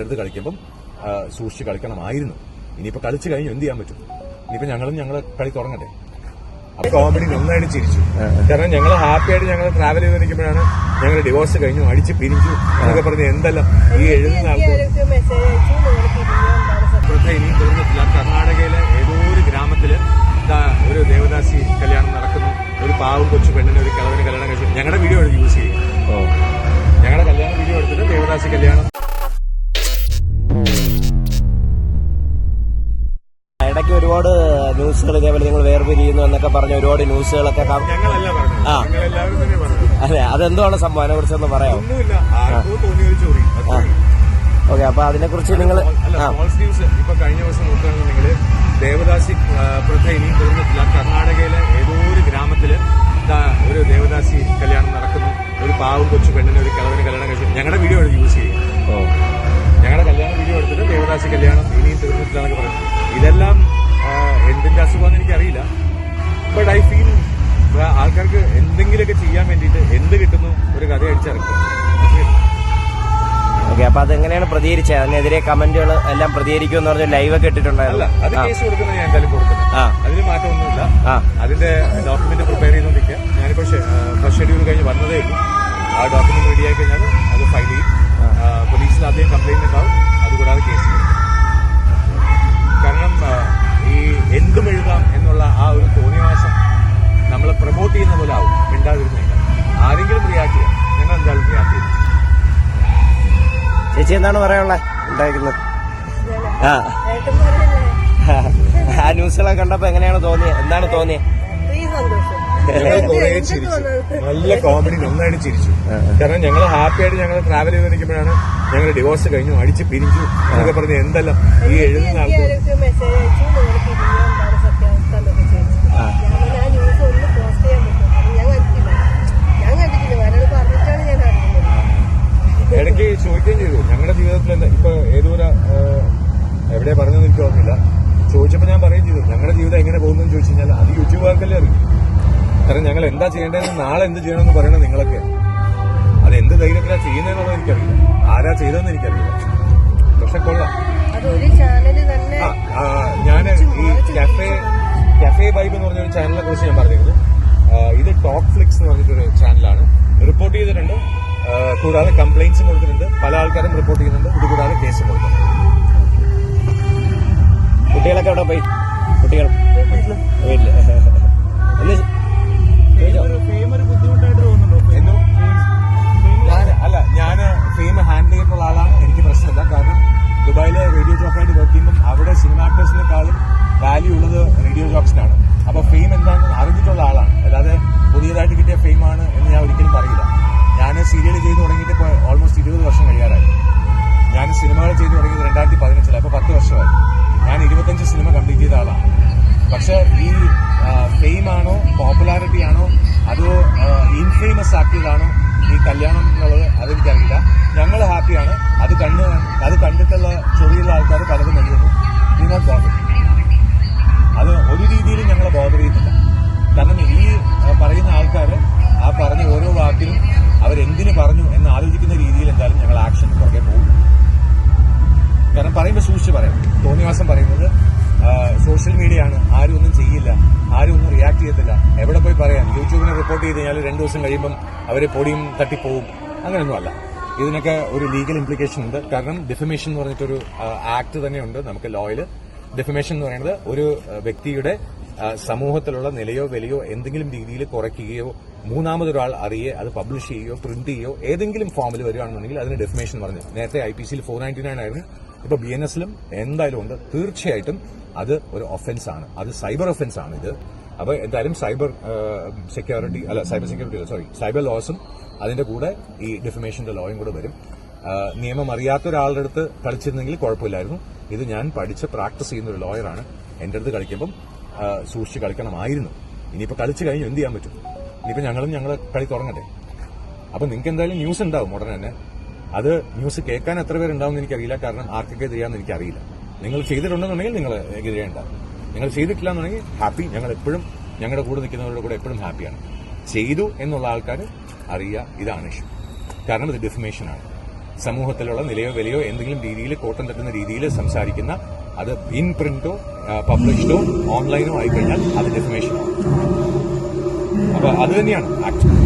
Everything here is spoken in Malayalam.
അടുത്ത് കളിക്കുമ്പം സൂക്ഷിച്ച് കളിക്കണമായിരുന്നു. ഇനിയിപ്പോ കളിച്ചു കഴിഞ്ഞു എന്ത് ചെയ്യാൻ പറ്റും? ഇനിയിപ്പോ ഞങ്ങളും ഞങ്ങളെ കളി തുടങ്ങട്ടെ. അപ്പൊ കോമഡി നന്നായിട്ട് ചിരിച്ചു. കാരണം ഞങ്ങൾ ഹാപ്പിയായിട്ട് ഞങ്ങൾ ട്രാവൽ ചെയ്ത് നിൽക്കുമ്പോഴാണ് ഞങ്ങൾ ഡിവോഴ്സ് കഴിഞ്ഞു അടിച്ച് പിരിഞ്ഞു എന്നൊക്കെ പറഞ്ഞ് എന്തെല്ലാം ഈ എഴുതുന്ന ആൾക്കാർ. ഇനിയും തീർന്നിട്ടില്ല അയച്ചു ന്യൂസുകൾ ഇതേപോലെ നിങ്ങൾ വേർപിരിയുന്നു എന്നൊക്കെ പറഞ്ഞ ഒരുപാട് ന്യൂസുകളൊക്കെ ആ. അതെ അതെന്താണ് സംഭവം? അതിനെ കുറിച്ചൊന്ന് പറയാമോ? ആ. ഓക്കെ അപ്പൊ അതിനെ കുറിച്ച് നിങ്ങൾ അല്ല ന്യൂസ് ഇപ്പൊ കഴിഞ്ഞ ദിവസം നോക്കുകയാണെന്നുണ്ടെങ്കിൽ ദേവദാസി പ്രഥ ഇനി തീർന്നിട്ടില്ല കർണാടകയിലെ ഏതോ ഒരു ഗ്രാമത്തിൽ ഒരു ദേവദാസി കല്യാണം നടക്കുന്നു. ഒരു പാവം കൊച്ചു പെണ്ണിന് ഒരു കിളവിന് കല്യാണം കഴിച്ചു ഞങ്ങളുടെ വീഡിയോ യൂസ് ചെയ്യുക ഓ. ഞങ്ങളുടെ കല്യാണ വീഡിയോ എടുത്തിട്ട് ദേവദാസി കല്യാണം ഇനിയും തീർന്നിട്ടില്ല എന്നൊക്കെ പറയുന്നത് ഇതെല്ലാം ആ, എന്തിന്റെ അസുഖമാണെന്ന് എനിക്കറിയില്ല. ബട്ട് ഐ ഫീൽ ആൾക്കാർക്ക് എന്തെങ്കിലുമൊക്കെ ചെയ്യാൻ വേണ്ടിയിട്ട് എന്ത് കിട്ടുന്നു ഒരു കഥ അടിച്ചിറക്കും ഓക്കെ അപ്പൊ അതെങ്ങനെയാണ് പ്രതികരിച്ചത്? അതിനെതിരെ കമന്റുകൾ എല്ലാം പ്രതികരിക്കും എന്ന് പറഞ്ഞ ലൈവ് ഒക്കെ ഇട്ടിട്ടുണ്ടായിരുന്നു അത് കേസ് കൊടുക്കുന്നത് ഞാൻ എന്തായാലും കൊടുക്കുന്നത് അതിന് മാറ്റമൊന്നുമില്ല. അതിന്റെ ഡോക്യുമെന്റ് പ്രിപ്പയർ ചെയ്തുകൊണ്ടിരിക്കുക. ഞാനിപ്പോ ഫസ്റ്റ് ഷെഡ്യൂൾ കഴിഞ്ഞ് വന്നതേ ഉള്ളൂ. ആ ഡോക്യുമെന്റ് റെഡി ആയി കഴിഞ്ഞാൽ ചേച്ചി എന്താണ് പറയാനുള്ളത്? ഉണ്ടായിരിക്കുന്നത്. ആ. ന്യൂസുകളെ ആ ന്യൂസുകളൊക്കെ കണ്ടപ്പോ എങ്ങനെയാണ് തോന്നിയത് എന്താണ് തോന്നിയത്? നല്ല കോമഡി നന്നായിട്ട് ചിരിച്ചു. കാരണം ഞങ്ങൾ ഹാപ്പി ആയിട്ട് ഞങ്ങൾ ട്രാവൽ ചെയ്ത് നിൽക്കുമ്പോഴാണ് ഞങ്ങൾ ഡിവോഴ്സ് കഴിഞ്ഞു അടിച്ച് പിരിച്ചു എന്നൊക്കെ പറഞ്ഞ് എന്തെല്ലാം ഈ എഴുതുന്ന ആൾക്ക് എനിക്ക് മെസ്സേജ് അയച്ചു നിങ്ങൾ പിരിഞ്ഞു എന്താണ് സത്യാവസ്ഥ എന്നൊക്കെ ചോദിച്ചു ഞാൻ ആ ന്യൂസ് ഒന്ന് പോസ്റ്റ് ചെയ്യാൻ പറ്റും അത് ഞാൻ കണ്ടിട്ടില്ല ഞാൻ കണ്ടിട്ടില്ല ഒരാൾ പറഞ്ഞിട്ടാണ് ഞാൻ അറിയുന്നത് ഇടയ്ക്ക് ചോദിക്കുകയും ചെയ്തു ഞങ്ങളുടെ ജീവിതത്തിൽ എന്താ ഇപ്പൊ ഏതോ ഒരു എവിടെ പറഞ്ഞെന്ന് എനിക്ക് ഓർമ്മയില്ല. ചോദിച്ചപ്പോൾ ഞാൻ പറയുകയും ചെയ്തു ഞങ്ങളുടെ ജീവിതം എങ്ങനെ പോകുന്നു? എന്ന് ചോദിച്ചു കഴിഞ്ഞാൽ അത് യൂട്യൂബുകാർക്കല്ലേ അറിയും. കാരണം ഞങ്ങൾ എന്താ ചെയ്യേണ്ടതെന്ന് നാളെ എന്ത് ചെയ്യണമെന്ന് പറയണത് നിങ്ങളൊക്കെ. അത് എന്ത് ധൈര്യത്തിലാണ് ചെയ്യുന്നതെന്നുള്ളത് എനിക്കറിയില്ല. ആരാ ചെയ്തതെന്ന് എനിക്കറിയില്ല. പക്ഷെ കൊള്ളാം. ഞാൻ ഈ കഫേ കഫേ വൈബ് എന്ന് പറഞ്ഞൊരു ചാനലിനെ കുറിച്ച് ഞാൻ പറഞ്ഞിരുന്നു. ഇത് ടോപ്പ് ഫ്ലിക്സ് എന്ന് പറഞ്ഞിട്ടൊരു ചാനലാണ് റിപ്പോർട്ട് ചെയ്തിട്ടുണ്ട്. കൂടാതെ കംപ്ലൈൻസും കൊടുത്തിട്ടുണ്ട്. പല ആൾക്കാരും റിപ്പോർട്ട് ചെയ്യുന്നുണ്ട്. ഇത് കൂടാതെ ഫെയിം എന്താണെന്ന് അറിഞ്ഞിട്ടുള്ള ആളാണ്. അല്ലാതെ പുതിയതായിട്ട് കിട്ടിയ ഫെയിമാണ് എന്ന് ഞാൻ ഒരിക്കലും പറയില്ല. ഞാൻ സീരിയൽ ചെയ്തു തുടങ്ങിയിട്ട് ഇപ്പോൾ ഓൾമോസ്റ്റ് ഇരുപത് വർഷം കഴിയാറായി. ഞാൻ സിനിമകൾ ചെയ്തു തുടങ്ങിയത് രണ്ടായിരത്തി പതിനഞ്ചിൽ അപ്പോൾ പത്ത് വർഷമായി. ഞാൻ ഇരുപത്തഞ്ച് സിനിമ കംപ്ലീറ്റ് ചെയ്ത ആളാണ്. പക്ഷേ ഈ ഫെയിം ആണോ പോപ്പുലാരിറ്റി ആണോ അതോ ഇൻഫേമസ് ആക്കിയതാണോ ഈ കല്യാണം എന്നുള്ളത് അതെനിക്കറിയില്ല. ഞങ്ങൾ ഹാപ്പിയാണ് അത് കണ്ട് അത് കണ്ടിട്ടുള്ള ചെറിയുള്ള ആൾക്കാർ പലതും നൽകുന്നു ഡി പറയുമ്പോൾ സൂക്ഷിച്ച് പറയാം തോന്നിവാസം പറയുന്നത് സോഷ്യൽ മീഡിയ ആണ്. ആരും ഒന്നും ചെയ്യില്ല. ആരും ഒന്നും റിയാക്ട് ചെയ്യത്തില്ല. എവിടെ പോയി പറയാം? യൂട്യൂബിനെ റിപ്പോർട്ട് ചെയ്ത് കഴിഞ്ഞാൽ രണ്ടു ദിവസം കഴിയുമ്പം അവർ പൊടിയും തട്ടിപ്പോവും. അങ്ങനെയൊന്നും അല്ല. ഇതിനൊക്കെ ഒരു ലീഗൽ ഇംപ്ലിക്കേഷൻ ഉണ്ട്. കാരണം ഡിഫമേഷൻ എന്ന് പറഞ്ഞിട്ടൊരു ആക്ട് തന്നെയുണ്ട് നമുക്ക് ലോയിൽ ഡിഫമേഷൻ എന്ന് പറയുന്നത് ഒരു വ്യക്തിയുടെ സമൂഹത്തിലുള്ള നിലയോ വിലയോ എന്തെങ്കിലും രീതിയിൽ കുറയ്ക്കുകയോ മൂന്നാമതൊരാൾ അറിയേ അത് പബ്ലിഷ് ചെയ്യുകയോ പ്രിന്റ് ചെയ്യുകയോ ഏതെങ്കിലും ഫോമിൽ വരികയാണെന്നുണ്ടെങ്കിൽ അതിന് ഡെഫിനേഷൻ പറഞ്ഞു. നേരത്തെ ഐ പി സിയിൽ ഫോർ നയന്റി നയൻ ആയിരുന്നു. ഇപ്പൊ ബി എൻ എസിലും എന്തായാലും ഉണ്ട്. തീർച്ചയായിട്ടും അത് ഒരു ഒഫൻസ് ആണ്. അത് സൈബർ ഒഫൻസ് ആണ് ഇത്. അപ്പൊ എന്തായാലും സൈബർ സെക്യൂരിറ്റി അല്ല സൈബർ സെക്യൂരിറ്റി അല്ല സോറി സൈബർ ലോസും അതിന്റെ കൂടെ ഈ ഡിഫമേഷന്റെ ലോയും കൂടെ വരും. നിയമം അറിയാത്ത ഒരാളുടെ അടുത്ത് കളിച്ചിരുന്നെങ്കിൽ കുഴപ്പമില്ലായിരുന്നു. ഇത് ഞാൻ പഠിച്ച് പ്രാക്ടീസ് ചെയ്യുന്ന ഒരു ലോയറാണ് എന്റെ അടുത്ത് കളിക്കുമ്പം സൂക്ഷിച്ച് കളിക്കണമായിരുന്നു. ഇനിയിപ്പോ കളിച്ചു കഴിഞ്ഞു എന്ത് ചെയ്യാൻ പറ്റും? ഇനിയിപ്പോ ഞങ്ങളും ഞങ്ങളെ കളി തുടങ്ങട്ടെ. അപ്പൊ നിങ്ങൾക്ക് എന്തായാലും ന്യൂസ് ഉണ്ടാവും ഉടനെ തന്നെ. അത് ന്യൂസ് കേൾക്കാൻ എത്ര പേരുണ്ടാവും എനിക്കറിയില്ല. കാരണം ആർക്കൊക്കെ ചെയ്യാമെന്ന് എനിക്കറിയില്ല. നിങ്ങൾ ചെയ്തിട്ടുണ്ടെന്നുണ്ടെങ്കിൽ നിങ്ങൾ എതിരെ നിങ്ങൾ ചെയ്തിട്ടില്ല എന്നുണ്ടെങ്കിൽ ഹാപ്പി. ഞങ്ങൾ എപ്പോഴും ഞങ്ങളുടെ കൂടെ നിൽക്കുന്നവരുടെ കൂടെ എപ്പോഴും ഹാപ്പിയാണ്. ചെയ്തു എന്നുള്ള ആൾക്കാർ അറിയുക ഇതാണ് ഇഷ്യൂ. കാരണം ഇത് ഡിഫമേഷൻ ആണ്. സമൂഹത്തിലുള്ള നിലയോ വിലയോ എന്തെങ്കിലും രീതിയിൽ കോട്ടം തട്ടുന്ന രീതിയിൽ സംസാരിക്കുന്ന അത് ഇൻ പ്രിന്റോ പബ്ലിഷ്ഡോ ഓൺലൈനോ ആയിക്കഴിഞ്ഞാൽ അത് ഡെഫിനേഷൻ അപ്പോൾ അത് തന്നെയാണ്. ആക്ച്വലി